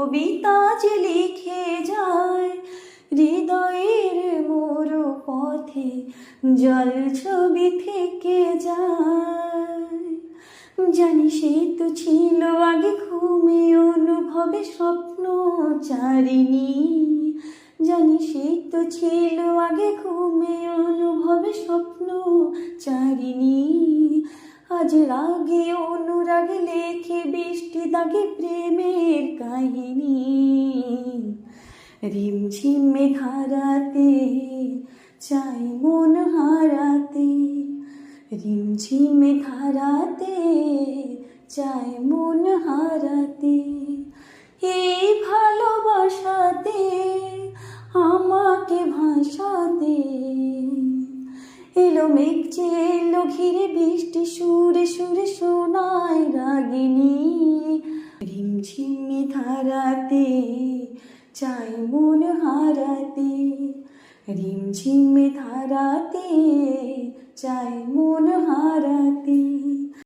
কবিতা যে লিখে যায়, হৃদয়ের মোর পথে জল ছবি থেকে যায়। জানি সে তো ছিল আগে ঘুমে, অনুভবে স্বপ্ন চারিণী। জানি সে তো ছিল আগে ঘুমে, অনুভবে স্বপ্ন চারিণী। আজ রাগে অনুরাগে লেখে বৃষ্টি দাগে প্রেমের কাহিনী। রিমঝিমে ধারাতে চাই মন হারাতে। রিমঝিমে ধারাতে চাই মন হারাতে। এই ভালোবাসাতে, আমাকে ভাসাতে। এলো মেঘ এলো ঘিরে বৃষ্টি, সুরে সুরে শোনায় হারাতে চাই মন হারাতে রিমঝিমে ধারাতে চাই মন হারাতে।